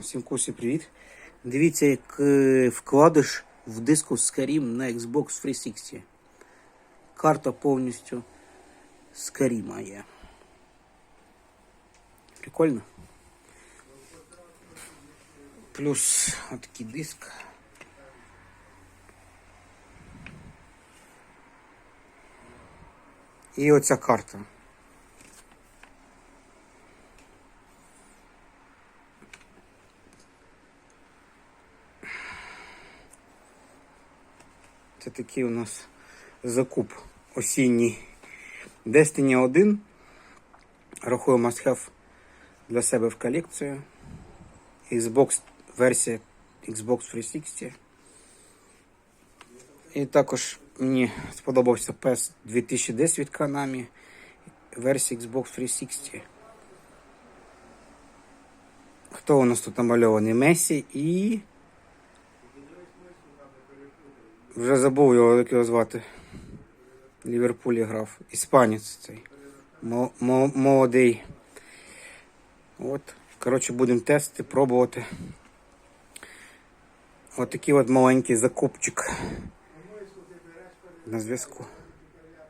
Всім кусі привіт. Дивіться, як е, вкладиш в диску Skyrim на Xbox 360. Карта повністю Skyrim є. Прикольно. Плюс отакий диск. І оця карта. Це такий у нас закуп осінній. Destiny 1. Рахую must have для себе в колекцію. Xbox версія Xbox 360. І також мені сподобався PES 2010 від Konami. Версія Xbox 360. Хто у нас тут намальований? Месі і. Вже забув його, як його звати. Ліверпулі грав. Іспанець цей. Мо- мо- Молодий. От. Коротше, будемо тестити, пробувати. От такий от маленький закупчик. На зв'язку.